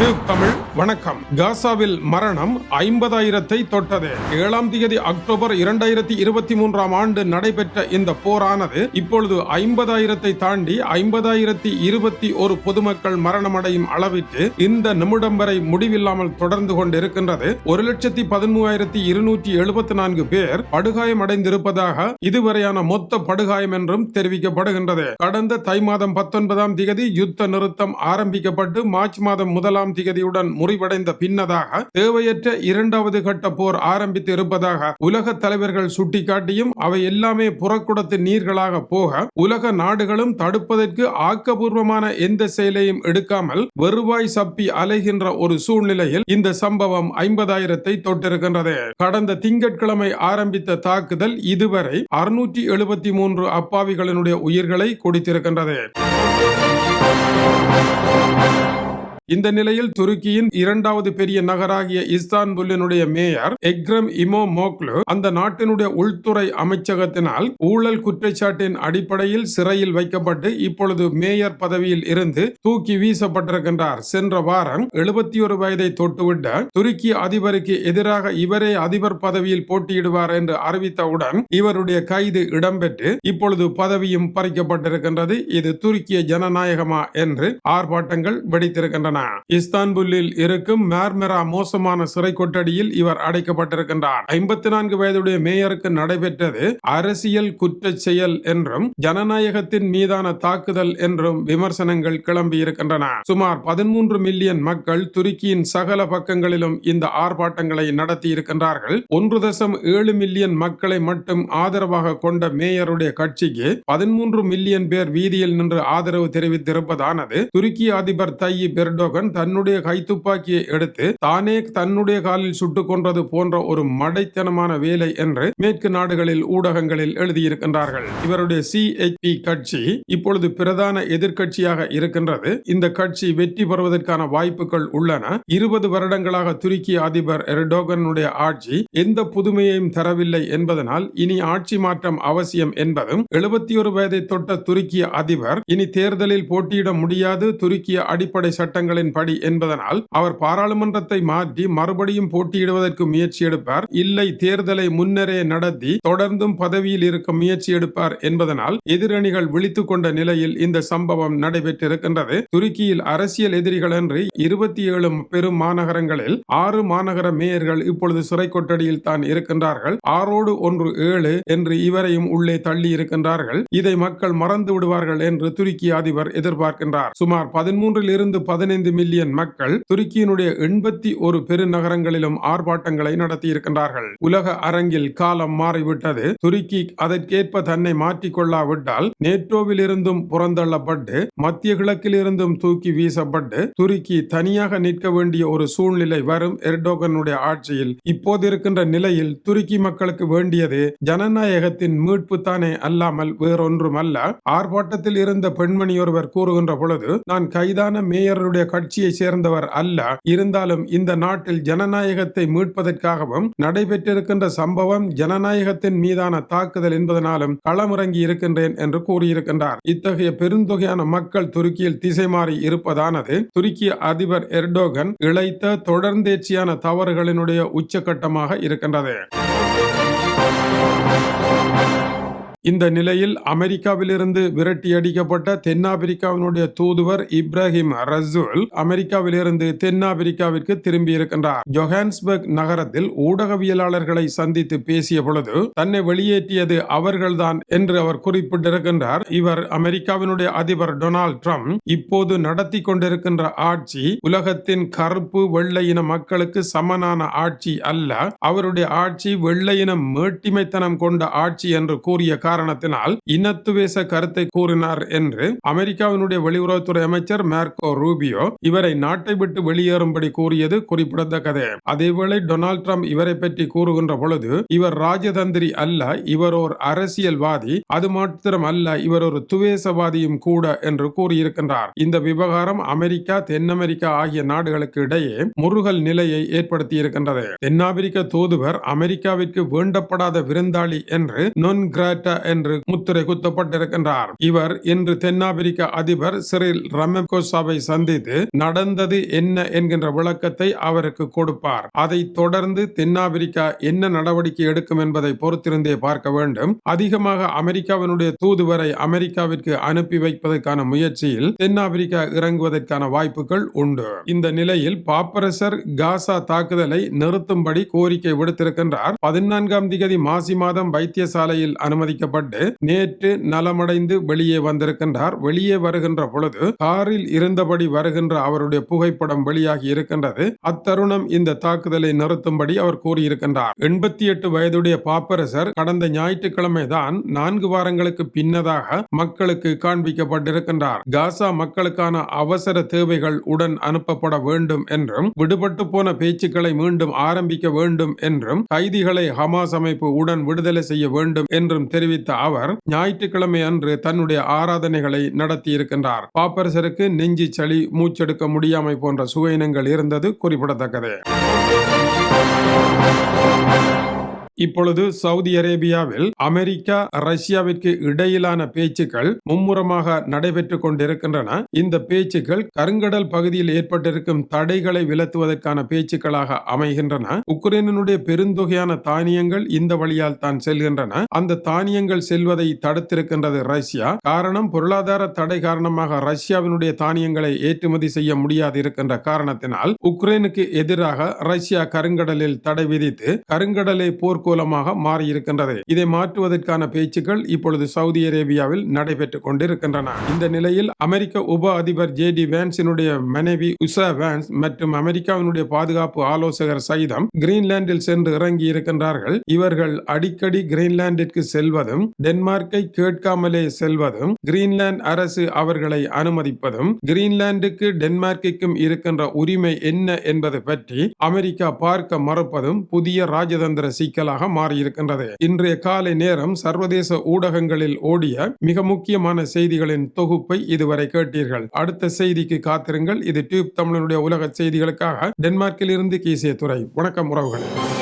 தமிழ் வணக்கம். காசாவில் மரணம் ஐம்பதாயிரத்தை தொட்டது. ஏழாம் தேதி அக்டோபர் இரண்டாயிரத்தி இருபத்தி மூன்றாம் ஆண்டு நடைபெற்ற இந்த போரானது இப்பொழுது ஐம்பதாயிரத்தை தாண்டி ஐம்பதாயிரத்தி இருபத்தி ஒரு பொதுமக்கள் மரணமடையும் அளவிற்கு இந்த நிமிடம் வரை முடிவில்லாமல் தொடர்ந்து கொண்டிருக்கின்றது. ஒரு லட்சத்தி பதிமூவாயிரத்தி இருநூற்றி எழுபத்தி நான்கு பேர் படுகாயமடைந்திருப்பதாக இதுவரையான மொத்த படுகாயம் என்றும் தெரிவிக்கப்படுகின்றது. கடந்த தை மாதம் பத்தொன்பதாம் திகதி யுத்த நிறுத்தம் ஆரம்பிக்கப்பட்டு மார்ச் மாதம் முதலாம் திகதியுடன் முறிவடைந்த பின்னதாக தேவையற்ற இரண்டாவது கட்ட போர் ஆரம்பித்து இருப்பதாக உலக தலைவர்கள் சுட்டிக்காட்டியும் அவை எல்லாமே புறக்குடத்து நீர்களாக போக உலக நாடுகளும் தடுப்பதற்கு ஆக்கபூர்வமான எந்த செயலையும் எடுக்காமல் வருவாய் சப்பி அலைகின்ற ஒரு சூழ்நிலையில் இந்த சம்பவம் ஐம்பதாயிரத்தை தொட்டிருக்கின்றது. கடந்த திங்கட்கிழமை ஆரம்பித்த தாக்குதல் இதுவரை அறுநூற்றி எழுபத்தி மூன்று அப்பாவிகளினுடைய உயிர்களை கொடுத்திருக்கின்றது. இந்த நிலையில் துருக்கியின் இரண்டாவது பெரிய நகராகிய இஸ்தான்புல்லினுடைய மேயர் எக்ரம் இமோ மோக்லு அந்த நாட்டினுடைய உள்துறை அமைச்சகத்தினால் ஊழல் குற்றச்சாட்டின் அடிப்படையில் சிறையில் வைக்கப்பட்டு இப்பொழுது மேயர் பதவியில் இருந்து தூக்கி வீசப்பட்டிருக்கின்றார். சென்ற வாரம் எழுபத்தி ஒரு வயதை தொட்டுவிட்ட துருக்கி அதிபருக்கு எதிராக இவரே அதிபர் பதவியில் போட்டியிடுவார் என்று அறிவித்தவுடன் இவருடைய கைது இடம்பெற்று இப்பொழுது பதவியும் பறிக்கப்பட்டிருக்கின்றது. இது துருக்கிய ஜனநாயகமா என்று ஆர்ப்பாட்டங்கள் வெடித்திருக்கின்றன. இஸ்தான்புல்லில் இருக்கும் மேர்மெரா மோசமான சிறை கொட்டடியில் இவர் அடைக்கப்பட்டிருக்கின்றார். ஐம்பத்தி நான்கு வயதுடைய மேயருக்கு நடைபெற்றது அரசியல் குற்ற செயல் என்றும் ஜனநாயகத்தின் மீதான தாக்குதல் என்றும் விமர்சனங்கள் கிளம்பி இருக்கின்றன சுமார் பதிமூன்று மில்லியன் மக்கள் துருக்கியின் சகல பக்கங்களிலும் இந்த ஆர்ப்பாட்டங்களை நடத்தி இருக்கின்றார்கள் ஒன்று தசம் ஏழு மில்லியன் மக்களை மட்டும் ஆதரவாக கொண்ட மேயருடைய கட்சிக்கு பதிமூன்று மில்லியன் பேர் வீதியில் நின்று ஆதரவு தெரிவித்திருப்பதானது துருக்கி அதிபர் தையி பெர்டோ எர்டோகன் தன்னுடைய கைத்துப்பாக்கியை எடுத்து தானே தன்னுடைய காலில் சுட்டுக் கொன்றது போன்ற ஒரு மடைத்தனமான வேலை என்று மேற்கு நாடுகளில் ஊடகங்களில் எழுதியிருக்கின்றார்கள். இவருடைய சிஎச்பி கட்சி இப்பொழுது பிரதான எதிர்கட்சியாக இருக்கின்றது. இந்த கட்சி வெற்றி பெறுவதற்கான வாய்ப்புகள் உள்ளன. இருபது வருடங்களாக துருக்கிய அதிபர் எர்டோகனுடைய ஆட்சி எந்த புதுமையையும் தரவில்லை என்பதனால் இனி ஆட்சி மாற்றம் அவசியம் என்பதும் எழுபத்தி ஒரு வயதை தொட்ட துருக்கிய அதிபர் இனி தேர்தலில் போட்டியிட முடியாது. துருக்கிய அடிப்படை சட்டங்கள் படி என்பதனால் அவர் பாராளுமன்றத்தை மாற்றி மறுபடியும் போட்டியிடுவதற்கு முயற்சி எடுப்பார். இல்லை தேர்தலை முன்னரே நடத்தி தொடர்ந்தும் பதவியில் இருக்க முயற்சி எடுப்பார் என்பதனால் எதிரணிகள் விழித்துக் கொண்ட நிலையில் இந்த சம்பவம் நடைபெற்றிருக்கின்றது. துருக்கியில் அரசியல் எதிரிகள் என்று இருபத்தி ஏழு பெரும் மாநகரங்களில் ஆறு மாநகர மேயர்கள் இப்பொழுது சிறை கொட்டடியில் தான் இருக்கின்றார்கள். ஆறோடு ஒன்று ஏழு என்று இவரையும் உள்ளே தள்ளி இருக்கின்றார்கள். இதை மக்கள் மறந்து விடுவார்கள் என்று துருக்கி அதிபர் எதிர்பார்க்கின்றார். சுமார் பதிமூன்றில் இருந்து பதினைந்து ஐந்து மில்லியன் மக்கள் துருக்கியினுடைய எண்பத்தி ஒரு பெருநகரங்களிலும் ஆர்ப்பாட்டங்களை நடத்தியிருக்கின்றார்கள். உலக அரங்கில் காலம் மாறிவிட்டது. துருக்கி அதற்கேற்ப தன்னை மாற்றிக் கொள்ளாவிட்டால் நேட்டோவில் இருந்தும் புறந்தள்ளப்பட்டு மத்திய கிழக்கில் இருந்தும் தூக்கி வீசப்பட்டு துருக்கி தனியாக நிற்க வேண்டிய ஒரு சூழ்நிலை வரும் எர்டோகனுடைய ஆட்சியில். இப்போது இருக்கின்ற நிலையில் துருக்கி மக்களுக்கு வேண்டியது ஜனநாயகத்தின் மீட்பு தானே அல்லாமல் வேறொன்றும் அல்ல ஆர்ப்பாட்டத்தில் இருந்த பெண்மணி ஒருவர் கூறுகின்ற பொழுது நான் கைதான மேயருடைய கட்சியை சேர்ந்தவர் அல்ல. இருந்தாலும் இந்த நாட்டில் ஜனநாயகத்தை மீட்பதற்காகவும் நடைபெற்றிருக்கின்ற சம்பவம் ஜனநாயகத்தின் மீதான தாக்குதல் என்பதனாலும் களமிறங்கி இருக்கின்றேன் என்று கூறியிருக்கின்றார். இத்தகைய பெருந்தொகையான மக்கள் துருக்கியில் திசை மாறி இருப்பதானது துருக்கிய அதிபர் எர்டோகன் இழைத்த தொடர்ந்தேர்ச்சியான தவறுகளினுடைய உச்சகட்டமாக இருக்கின்றது. இந்த நிலையில் அமெரிக்காவிலிருந்து விரட்டி அடிக்கப்பட்ட தென்னாப்பிரிக்காவினுடைய தூதுவர் இப்ராஹிம் ரசூல் அமெரிக்காவிலிருந்து தென்னாப்பிரிக்காவிற்கு திரும்பி இருக்கின்றார் ஜொஹான்ஸ்பர்க் நகரத்தில் ஊடகவியலாளர்களை சந்தித்து பேசிய பொழுது தன்னை வெளியேற்றியது அவர்கள்தான் என்று அவர் குறிப்பிட்டிருக்கின்றார். இவர் அமெரிக்காவினுடைய அதிபர் டொனால்ட் ட்ரம்ப் இப்போது நடத்தி கொண்டிருக்கின்ற ஆட்சி உலகத்தின் கருப்பு வெள்ளை இன மக்களுக்கு சமனான ஆட்சி அல்ல. அவருடைய ஆட்சி வெள்ளையின மேட்டிமைத்தனம் கொண்ட ஆட்சி என்று கூறிய காரணத்தினால் இனத்துவேச கருத்தை கூறினார் என்று அமெரிக்காவினுடைய வெளியுறவுத்துறை அமைச்சர் மேர்கோ ரூபியோ இவரை நாட்டை விட்டு வெளியேறும்படி கூறியது குறிப்பிடத்தக்கது. அதேவேளை டொனால்ட் ட்ரம்ப் இவரை பற்றி கூறுகின்ற பொழுது இவர் ராஜதந்திரி அல்ல இவர் ஒரு அரசியல்வாதி அது மாத்திரம் அல்ல இவர் ஒரு துவேசவாதியும் கூட என்று கூறியிருக்கின்றார். இந்த விவகாரம் அமெரிக்கா தென் அமெரிக்கா ஆகிய நாடுகளுக்கு இடையே முருகல் நிலையை ஏற்படுத்தி இருக்கின்றது தென்னாப்பிரிக்க தூதுவர் அமெரிக்காவிற்கு வேண்டப்படாத விருந்தாளி என்று நொன் கிராட்டா என்று முத்திரை குத்தப்பட்டிருக்கின்றார். இவர் இன்று தென்னாப்பிரிக்க அதிபர் சிறில் ரமகோசாவை சந்தித்து நடந்தது என்ன? என்கின்ற விளக்கத்தை அவருக்கு கொடுப்பார். அதை தொடர்ந்து தென்னாப்பிரிக்கா என்ன நடவடிக்கை எடுக்கும் என்பதை பொறுத்திருந்தே பார்க்க வேண்டும். அதிகமாக அமெரிக்காவினுடைய தூதுவரை அமெரிக்காவிற்கு அனுப்பி வைப்பதற்கான முயற்சியில் தென்னாப்பிரிக்கா இறங்குவதற்கான வாய்ப்புகள் உண்டு. இந்த நிலையில் பாப்பரசர் காசா தாக்குதலை நிறுத்தும்படி கோரிக்கை விடுத்திருக்கின்றார். பதினான்காம் திகதி மாசி மாதம் வைத்தியசாலையில் அனுமதிக்கப்பட்ட நேற்று நலமடைந்து வெளியே வந்திருக்கின்றார். வெளியே வருகின்ற பொழுது காரில் இருந்தபடி வருகின்ற அவருடைய புகைப்படம் வெளியாகி இருக்கின்றது. அத்தருணம் இந்த தாக்குதலை நிறுத்தும்படி அவர் கூறியிருக்கின்றார். எண்பத்தி எட்டு வயதுடைய பாப்பரசர் கடந்த ஞாயிற்றுக்கிழமை தான் நான்கு வாரங்களுக்கு பின்னதாக மக்களுக்கு காண்பிக்கப்பட்டிருக்கின்றார். காசா மக்களுக்கான அவசர தேவைகள் உடன் அனுப்பப்பட வேண்டும் என்றும் விடுபட்டு போன பேச்சுக்களை மீண்டும் ஆரம்பிக்க வேண்டும் என்றும் கைதிகளை ஹமாஸ் அமைப்பு உடன் விடுதலை செய்ய வேண்டும் என்றும் தெரிவித்தார் தெரிவித்த அவர் ஞாயிற்றுக்கிழமை அன்று தன்னுடைய ஆராதனைகளை நடத்தியிருக்கின்றார். பாப்பரசருக்கு நெஞ்சு சளி மூச்செடுக்க முடியாமை போன்ற சுவையினங்கள் இருந்தது குறிப்பிடத்தக்கது. இப்பொழுது சவுதி அரேபியாவில் அமெரிக்கா ரஷ்யாவிற்கு இடையிலான பேச்சுக்கள் மும்முரமாக நடைபெற்றுக் கொண்டிருக்கின்றன. இந்த பேச்சுக்கள் கருங்கடல் பகுதியில் ஏற்பட்டிருக்கும் தடைகளை விலத்துவதற்கான பேச்சுக்களாக அமைகின்றன. உக்ரைனுடைய பெருந்தொகையான தானியங்கள் இந்த வழியால் தான் செல்கின்றன. அந்த தானியங்கள் செல்வதை தடுத்திருக்கின்றது ரஷ்யா. காரணம் பொருளாதார தடை காரணமாக ரஷ்யாவினுடைய தானியங்களை ஏற்றுமதி செய்ய முடியாது இருக்கின்ற காரணத்தினால் உக்ரைனுக்கு எதிராக ரஷ்யா கருங்கடலில் தடை விதித்து கருங்கடலை போர் அனுகூலமாக மாறியிருக்கின்றது. இதை மாற்றுவதற்கான பேச்சுக்கள் இப்பொழுது சவுதி அரேபியாவில் நடைபெற்றுக் கொண்டிருக்கின்றன. இந்த நிலையில் அமெரிக்க உப அதிபர் ஜே டி வேன்ஸினுடைய மனைவி உஷா வேன்ஸ் மற்றும் அமெரிக்காவினுடைய பாதுகாப்பு ஆலோசகர் சைதம் கிரீன்லாந்தில் சென்று இறங்கி இருக்கின்றார்கள் இவர்கள் அடிக்கடி கிரீன்லாந்திற்கு செல்வதும் டென்மார்க்கை கேட்காமலே செல்வதும் கிரீன்லாந்து அரசு அவர்களை அனுமதிப்பதும் கிரீன்லாந்துக்கு டென்மார்க்கிற்கும் இருக்கின்ற உரிமை என்ன என்பது பற்றி அமெரிக்கா பார்க்க மறுப்பதும் புதிய ராஜதந்திர சிக்கலாக மாறியிருக்கின்றது. இன்றைய காலை நேரம் சர்வதேச ஊடகங்களில் ஓடிய மிக முக்கியமான செய்திகளின் தொகுப்பை இதுவரை கேட்டீர்கள். அடுத்த செய்திக்கு காத்திருங்கள். இது டியூப் தமிழனுடைய உலக செய்திகளுக்காக டென்மார்க்கில் இருந்து கீசிய துறை வணக்கம் உறவுகள்.